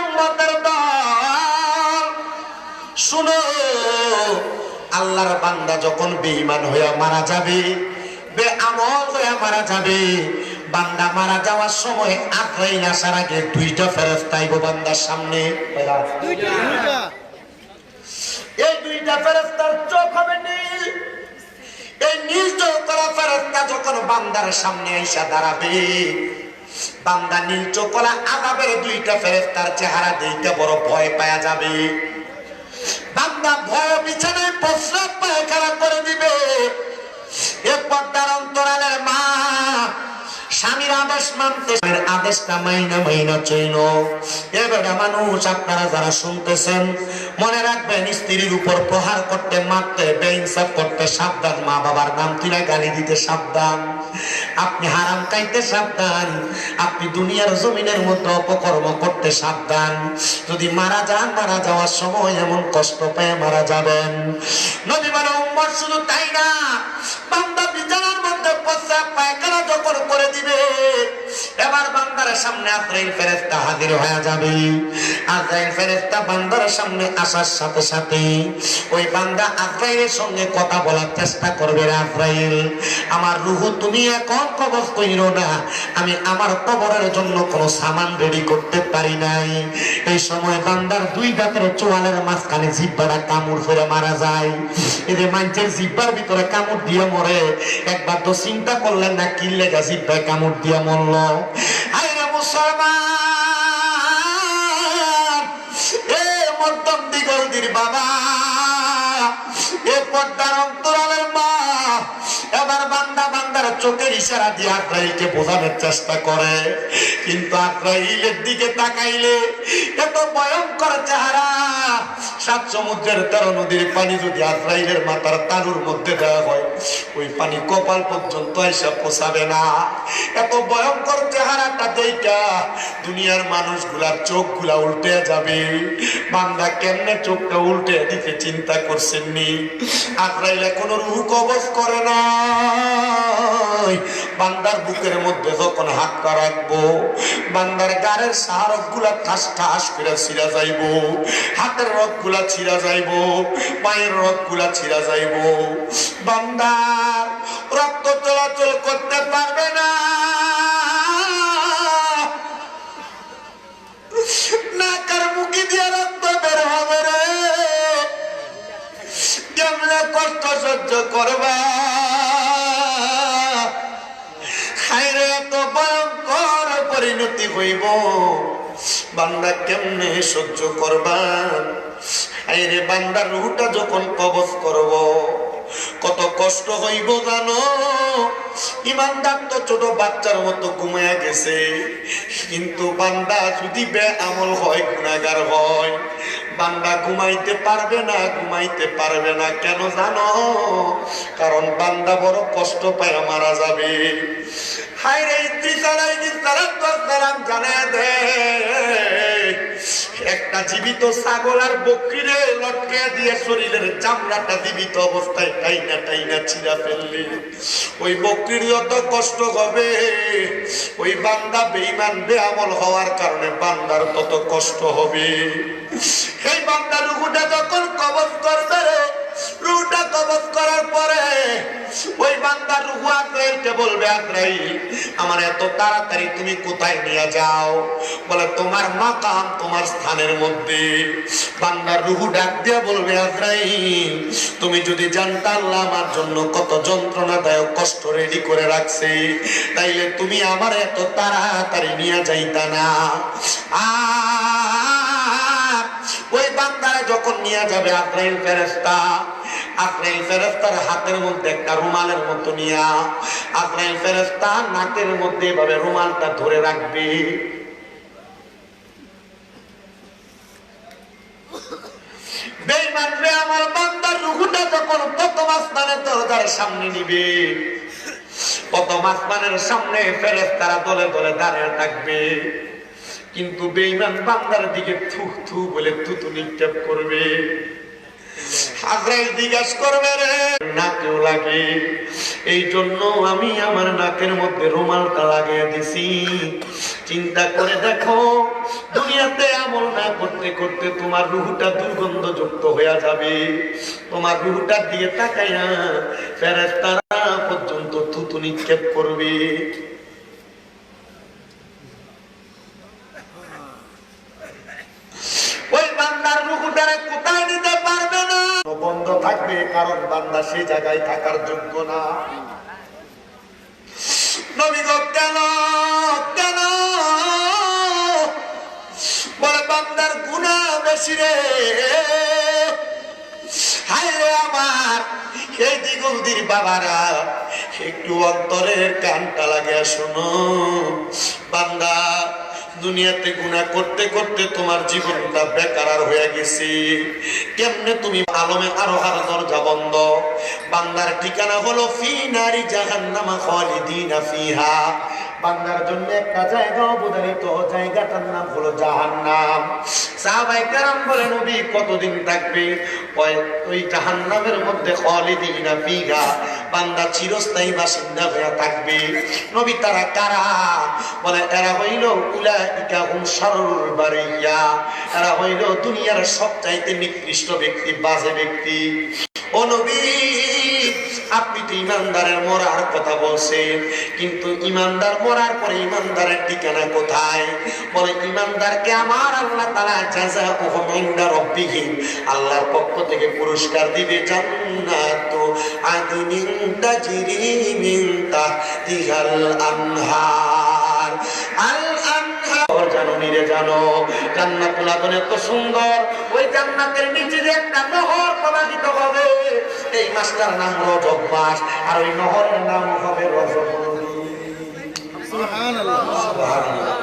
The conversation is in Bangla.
উম্মতের দল। শুনো আল্লাহর বান্দা যখন বেঈমান হইয়া মারা যাবে বেআমল হইয়া মারা যাবে বান্দা মারা যাওয়ার সময় আফরাইল আসার আগে দুইটা ফেরস্তা আইব বান্দার সামনে। এই দুইটা ফেরস্তার চোখ হবে নীল। এই নীল চোখ করা ফেরস্তা যখন বান্দার সামনে আইসা দাঁড়াবে বান্দা নীল চোখ করা আগাবের দুইটা ফেরস্তার চেহারা দেখতে বড় ভয় পাওয়া যাবে। বান্দা ভয় বিছানায় প্রস্রাব পায়খানা করে দিবে। অন্তরালের মা স্বামীর আদেশ মানতে আদেশটা মাইনা মাইনা এবারে মানুষ, আপনারা যারা শুনতেছেন, মনে রাখবেন স্ত্রীর উপর প্রহার করতে, মারতে, বেইনসাফ করতে সাবধান। মা বাবার নাম তুলে গালি দিতে সাবধান। আপনি হারাম খাইতে সাবধান। আপনি দুনিয়ার জমিনের মতো অপকর্ম করতে সাবধান। যদি মারা যান, মারা যাওয়ার সময় এমন কষ্ট পেয়ে মারা যাবেন। নদী মানে শুধু তাই না, বান্দা বিছানার মধ্যে প্রস্রাব পায়খানা এবার বান্দার সামনে আজরাইল ফেরেশতা হাজির হয়ে যাবে। আজরাইল ফেরেশতা বান্দার সামনে আসার সাথে সাথে ওই বান্দা আজরাইলের সঙ্গে কথা বলার চেষ্টা করবে আজরাইল আমার রুহু তুমি এখন কবজ কইরো না। আমি আমার কবরের জন্য কোনো সামান রেডি করতে পারি নাই। এই সময় বান্দার দুই দাঁতের চোয়ালের মাঝখানে জিব্বাটা কামড় ফেরে মারা যায়। এদের মানুষের জিব্বার ভিতরে কামড় দিয়ে মরে, একবার তো চিন্তা করলেন না, কি লেগা জিব্বায় কামড় দিয়ে মরল? আইরে মুসলমান, এ মধ্যম দিগল দির বাবা, এ পর্দার অন্তরালের মা, এবার বান্দা বান্দার চোখের ইশারা দিয়ে আত্রাইলকে বোঝানোর চেষ্টা করে। কিন্তু আত্রাইলের দিকে তাকাইলে এত ভয়ঙ্কর চেহারা সাত সমুদ্রের তেরো নদীর পানি যদি আজরাইলের মাথার তালুর মধ্যে দেওয়া হয়, ওই পানি কপাল পর্যন্ত এসে পোষাবে না। এত ভয়ঙ্কর চেহারাটা দেখা দুনিয়ার মানুষগুলার চোখগুলা উল্টে যাবে। বান্দা কেমনে চোখটা উল্টে দিতে চিন্তা করছেননি আজরাইলে কোনো রুহ কবজ করে না। বান্দার বুকের মধ্যে যখন হাতটা রাখব, বান্দার গাড়ের সাহারকগুলা ঠাস ঠাস করে ছিঁড়া যাইব, হাতের রকগুলা ছিঁড়া যাইব, পায়ের রকগুলা ছিঁড়া যাইব। বান্দার রক্ত চলাচল করতে পারবে না। নাকার মুখি দিয়ে রক্ত বের হবে রে। কেমনে কষ্ট সহ্য করবা? পরিণতি হইব। বান্দা কেমনে সহ্য করবা? আইরে বান্দার রুহটা যখন কবচ করব, কত কষ্ট হইব জানো? ইমানদার তো ছোট বাচ্চার মতো ঘুমায়া গেছে। কিন্তু বান্দা যদি বে আমল হয় গুণাগার হয়। বান্দা ঘুমাইতে পারবে না, ঘুমাইতে পারবে না, কেন জানো? কারণ বান্দা বড় কষ্ট পায়, মারা যাবে। হাই রে স্ত্রী চালাই সালাম জানায় দে একটা জীবিত ছাগল আর বকরিরে লটকে দিয়ে শরীরের চামড়াটা জীবিত অবস্থায় টাইনা টাইনা ছিঁড়া ফেললে। ওই বকরির যত কষ্ট হবে। ওই বান্দা বেইমান বেআমল হওয়ার কারণে বান্দার তত কষ্ট হবে। সেই বান্দা রুহুটা যখন কবজ করবে রুহুটা কবজ করার পরে ওই বান্দার রুহু আত্রাইলকে বলবে আত্রাইল আমার এত তাড়াতাড়ি তুমি কোথায় নিয়ে যাও? বলে, তোমার মাকাম তোমার স্থানের মধ্যে। বান্দার রুহু ডাক দিয়ে বলবে আত্রাইল তুমি যদি জানতা আল্লাহ আমার জন্য কত যন্ত্রণাদায়ক কষ্ট রেডি করে রাখছে, তাইলে তুমি আমার এত তাড়াতাড়ি নিয়ে যাইতা না। ওই বান্দারে যখন নিয়ে যাবে আত্রাইল ফেরেস্তা আজরাইল ফেরেস্তার হাতের মধ্যে একটা রুমালের মতো নিয়া আজরাইল ফেরেস্তা নাকের মধ্যে এভাবে রুমালটা ধরে রাখবে। বেঈমান রে, আমার বান্দার রুহুটা যখন প্রথম আসমানের দরজার সামনে নিবে, প্রথম আসমানের সামনে ফেরেস্তারা দলে দলে দাঁড়িয়ে থাকবে। কিন্তু বেঈমান বান্দার দিকে থু থু বলে থুতু নিক্ষেপ করবে। আজরাইল জিজ্ঞাস করবে রে, নাকেও লাগে। এই জন্য আমি আমার নাকের মধ্যে রুমালটা লাগিয়ে দিছি। চিন্তা করে দেখো, দুনিয়াতে আমল গুণা করতে করতে তোমার রুহুটা দুর্গন্ধযুক্ত হয়ে যাবে। তোমার রুহুটার দিকে তাকাইয়া ফেরেস্তারা পর্যন্ত থুতু নিক্ষেপ করবে ওই বান্দার রুহুটারে কোথায় নিতে পারবে না বন্ধ থাকবে কারণ বান্দা সেই জায়গায় থাকার যোগ্য না। বাবারা, একটু অন্তরের কানটা লাগিয়া শোনো। বান্দা দুনিয়াতে গুণা করতে করতে তোমার জীবনটা বেকার হয়ে গেছে। কেমনে তুমি আলমে আরও আর দরজা বন্ধ? বাংলার ঠিকানা হলো ফি নারী জাহান্নামা খালিদিনা ফিহা। বান্দার জন্য একটা জায়গা অবদানিত জায়গাটার নাম হলো জাহান্নাম। সাহাবাই কারাম বলে নবী কতদিন থাকবে? ওই জাহান্নামের মধ্যে খালিদিনা ফিহা। বান্দা চিরস্থায়ী বাসিন্দা হয়ে থাকবে। নবী তারা কারা? বলে, এরা হইল উলাইকা হুম সারুল এরা হইল দুনিয়ার সবচাইতে নিকৃষ্ট ব্যক্তি, বাজে ব্যক্তি। ও নবী! আপনি তো ইমানদারের মরার কথা বলছেন, কিন্তু ইমানদার মরার পরে ইমানদারের ঠিকানা কোথায়? বলে, ইমানদারকে আমার আল্লাহ তালা জাযা ওহমিন্দা রব্বিহিম, আল্লাহর পক্ষ থেকে পুরস্কার দিবে জান্নাত। আদিনিন তাজরি মিন তাহতিহাল আনহার আল আনহার নিরে জানো জান্নাত লাগুন এত সুন্দর। ওই জান্নাতের নিচে যে একটা নহর প্রবাহিত হবে, এই মাসটার নাম রজব মাস আর ওই নহরের নাম হবে রজব সুবহানাল্লাহ সুবহানাল্লাহ।